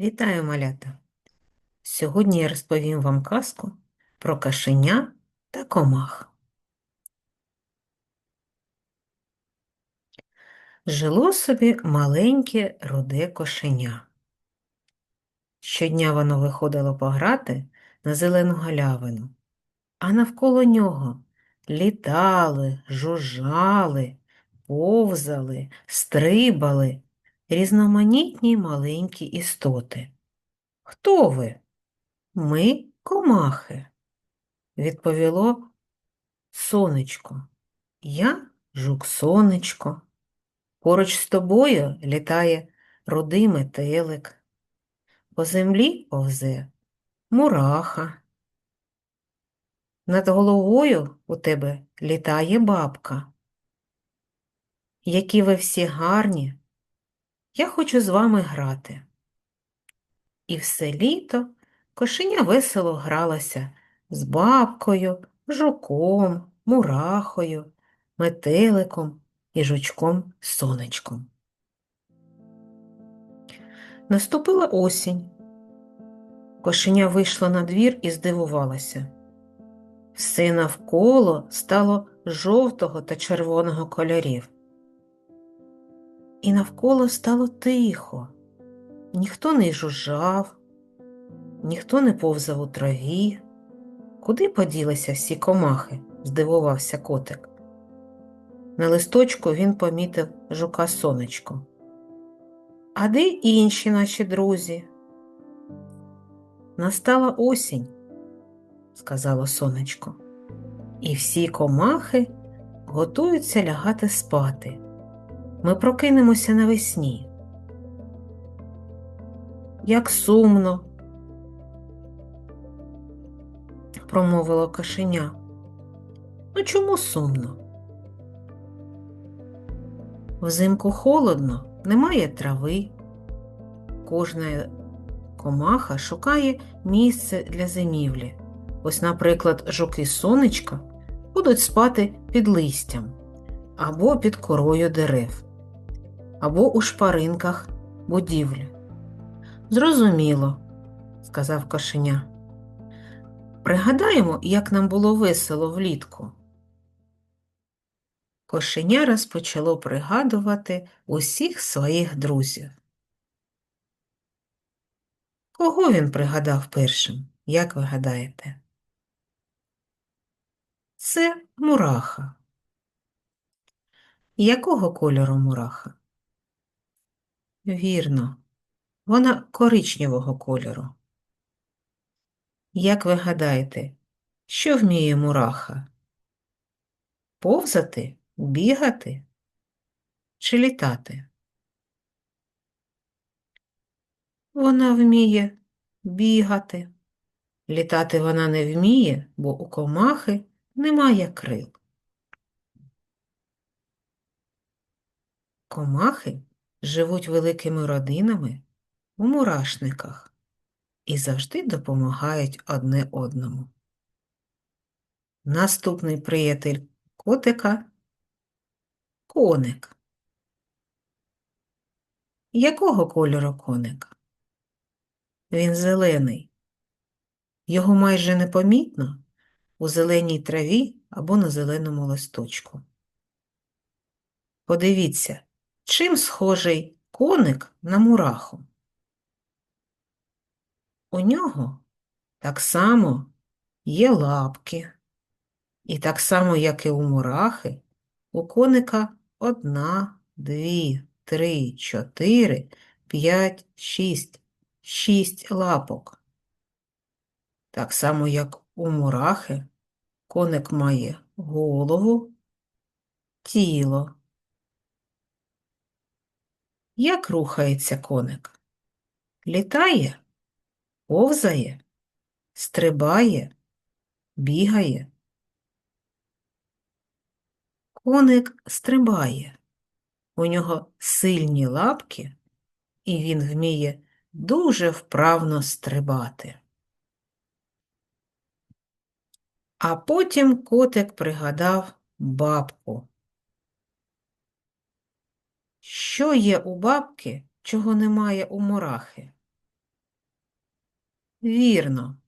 Вітаю, малята! Сьогодні я розповім вам казку про кашеня та комах. Жило собі маленьке руде кошеня. Щодня воно виходило пограти на зелену галявину, а навколо нього літали, жужжали, повзали, стрибали різноманітні маленькі істоти. Хто ви? Ми комахи, відповіло сонечко. Я жук сонечко. Поруч з тобою літає рудий метелик. По землі повзе мураха. Над головою у тебе літає бабка. Які ви всі гарні, я хочу з вами грати. І все літо кошеня весело гралася з бабкою, жуком, мурахою, метеликом і жучком сонечком. Наступила осінь. Кошеня вийшла на двір і здивувалася. Все навколо стало жовтого та червоного кольорів. І навколо стало тихо. Ніхто не жужжав, ніхто не повзав у траві. Куди поділися всі комахи? здивувався котик. На листочку він помітив жука сонечко. А де інші наші друзі? Настала осінь, сказало сонечко, і всі комахи готуються лягати спати. Ми прокинемося навесні. Як сумно, промовило кошеня. Ну чому сумно? Взимку холодно, немає трави. Кожна комаха шукає місце для зимівлі. Ось, наприклад, жуки сонечка будуть спати під листям або під корою дерев, або у шпаринках будівлі. Зрозуміло, сказав кошеня. Пригадаємо, як нам було весело влітку. Кошеня розпочало пригадувати усіх своїх друзів. Кого він пригадав першим, як ви гадаєте? Це мураха. Якого кольору мураха? Вірно, вона коричневого кольору. Як ви гадаєте, що вміє мураха? Повзати, бігати чи літати? Вона вміє бігати. Літати вона не вміє, бо у комахи немає крил. Комахи живуть великими родинами у мурашниках і завжди допомагають одне одному. Наступний приятель котика коник. Якого кольору коник? Він зелений. Його майже непомітно у зеленій траві або на зеленому листочку. Подивіться, чим схожий коник на мураху. У нього так само є лапки, і так само, як і у мурахи, у коника одна, дві, три, чотири, п'ять, шість, шість лапок. Так само, як у мурахи, коник має голову, тіло. Як рухається коник? Літає, повзає, стрибає, бігає. Коник стрибає. У нього сильні лапки, і він вміє дуже вправно стрибати. А потім котик пригадав бабку. Що є у бабки, чого немає у мурахи? Вірно,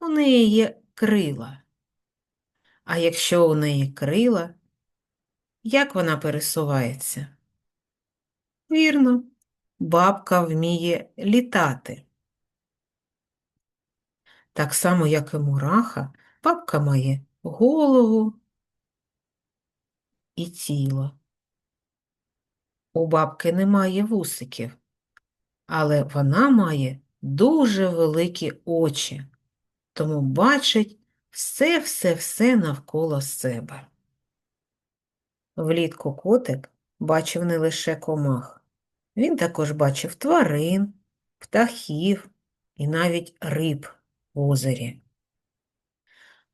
у неї є крила. А якщо у неї крила, як вона пересувається? Вірно, бабка вміє літати. Так само, як і мураха, бабка має голову і тіло. У бабки немає вусиків, але вона має дуже великі очі, тому бачить все-все-все навколо себе. Влітку котик бачив не лише комах. Він також бачив тварин, птахів і навіть риб в озері.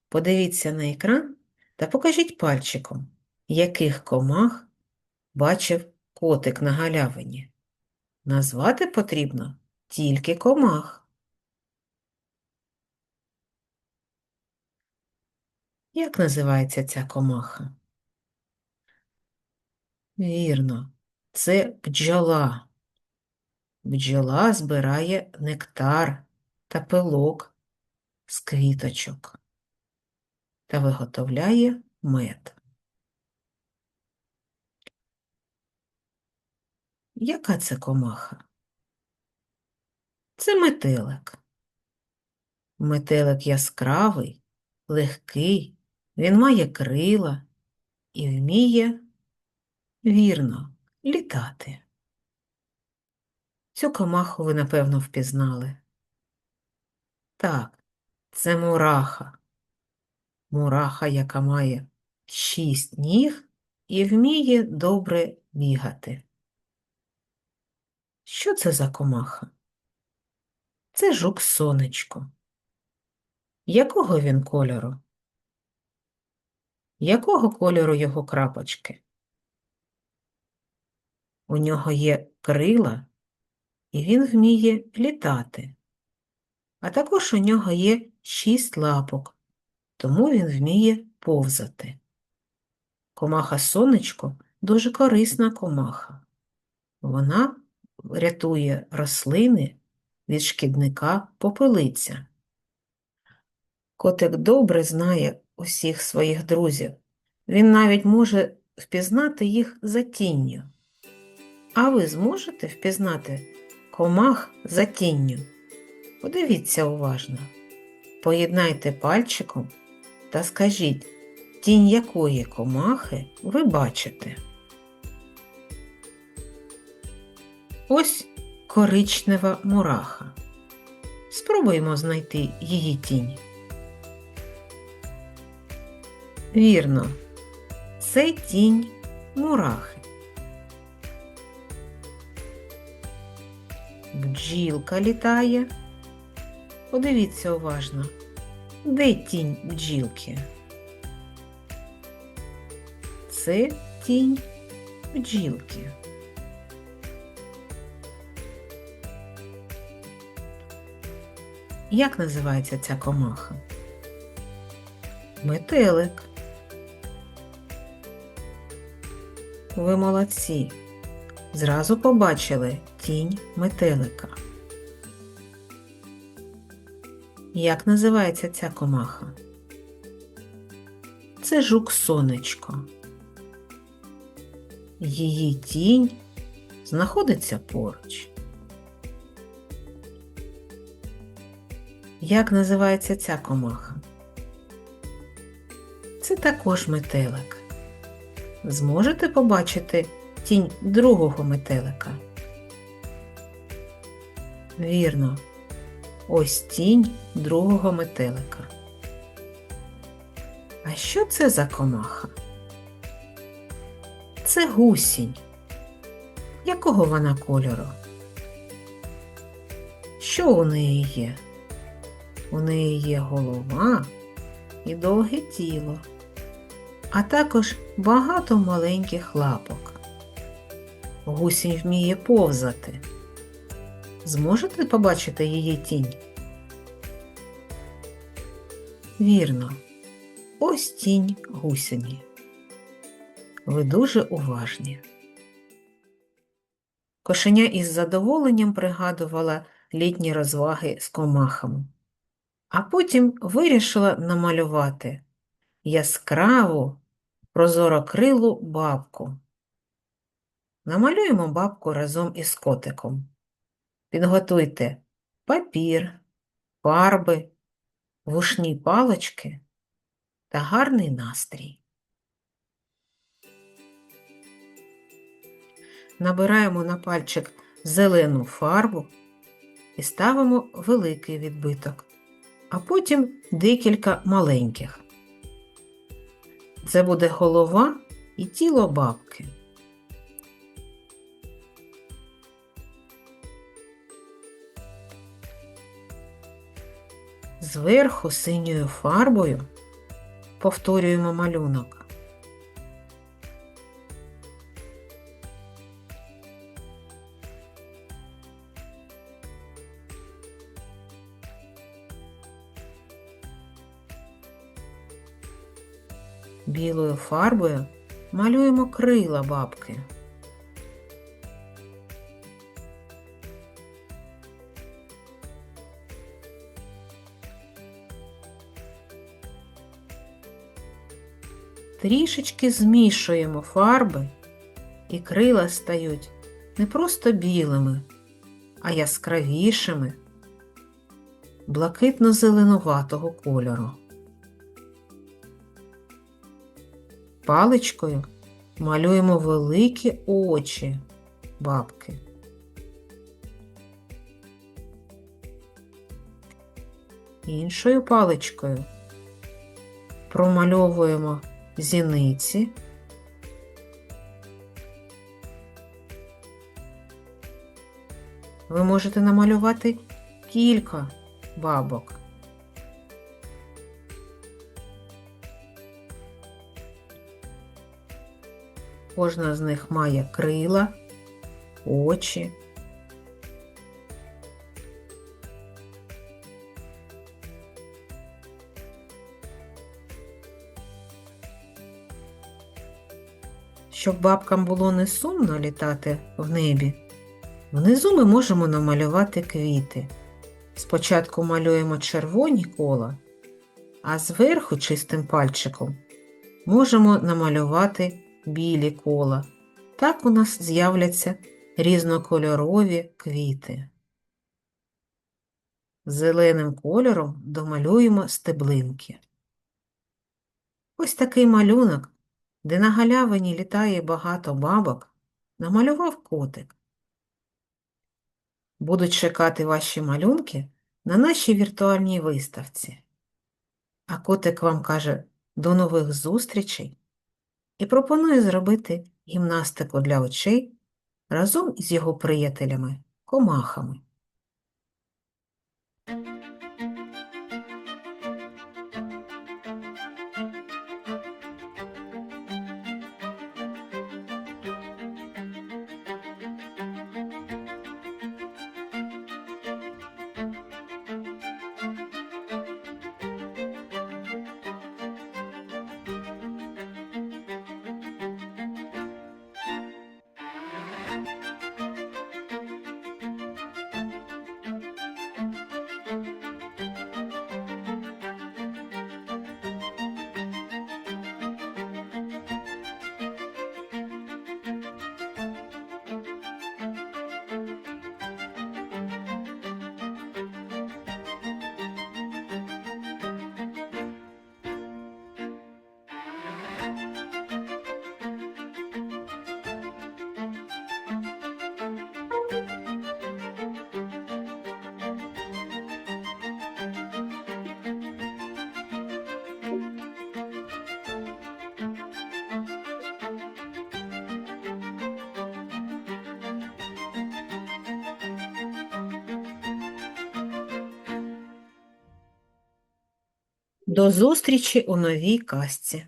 Подивіться на екран та покажіть пальчиком, яких комах бачив котик на галявині. Назвати потрібно тільки комах. Як називається ця комаха? Вірно, це бджола. Бджола збирає нектар та пилок з квіточок та виготовляє мед. Яка це комаха? Це метелик. Метелик яскравий, легкий, він має крила і вміє вірно літати. Цю комаху ви, напевно, впізнали. Так, це мураха. Мураха, яка має шість ніг і вміє добре бігати. Що це за комаха? Це жук сонечко. Якого він кольору? Якого кольору його крапочки? У нього є крила, і він вміє літати. А також у нього є шість лапок, тому він вміє повзати. Комаха сонечко дуже корисна комаха. Вона рятує рослини від шкідника попелиця. Котик добре знає усіх своїх друзів. Він навіть може впізнати їх за тінню. А ви зможете впізнати комах за тінню? Подивіться уважно. Поєднайте пальчиком та скажіть, тінь якої комахи ви бачите. Ось коричнева мураха. Спробуємо знайти її тінь. Вірно, це тінь мурахи. Бджілка літає. Подивіться уважно, де тінь бджілки? Це тінь бджілки. Як називається ця комаха? Метелик. Ви молодці. Зразу побачили тінь метелика. Як називається ця комаха? Це жук сонечко. Її тінь знаходиться поруч. Як називається ця комаха? Це також метелик. Зможете побачити тінь другого метелика? Вірно, ось тінь другого метелика. А що це за комаха? Це гусінь. Якого вона кольору? Що у неї є? У неї є голова і довге тіло, а також багато маленьких лапок. Гусінь вміє повзати. Зможете побачити її тінь? Вірно, ось тінь гусені. Ви дуже уважні. Кошеня із задоволенням пригадувала літні розваги з комахами. А потім вирішила намалювати яскраву прозорокрилу бабку. Намалюємо бабку разом із котиком. Підготуйте папір, фарби, вушні палочки та гарний настрій. Набираємо на пальчик зелену фарбу і ставимо великий відбиток, а потім декілька маленьких. Це буде голова і тіло бабки. Зверху синьою фарбою повторюємо малюнок. Білою фарбою малюємо крила бабки. Трішечки змішуємо фарби, і крила стають не просто білими, а яскравішими, блакитно-зеленуватого кольору. Паличкою малюємо великі очі бабки. Іншою паличкою промальовуємо зіниці. Ви можете намалювати кілька бабок. Кожна з них має крила, очі. Щоб бабкам було не сумно літати в небі, внизу ми можемо намалювати квіти. Спочатку малюємо червоні кола, а зверху чистим пальчиком можемо намалювати білі кола. Так у нас з'являться різнокольорові квіти. Зеленим кольором домалюємо стеблинки. Ось такий малюнок, де на галявині літає багато бабок, намалював котик. Будуть чекати ваші малюнки на нашій віртуальній виставці. А котик вам каже до нових зустрічей і пропонує зробити гімнастику для очей разом із його приятелями комахами. До зустрічі у новій казці.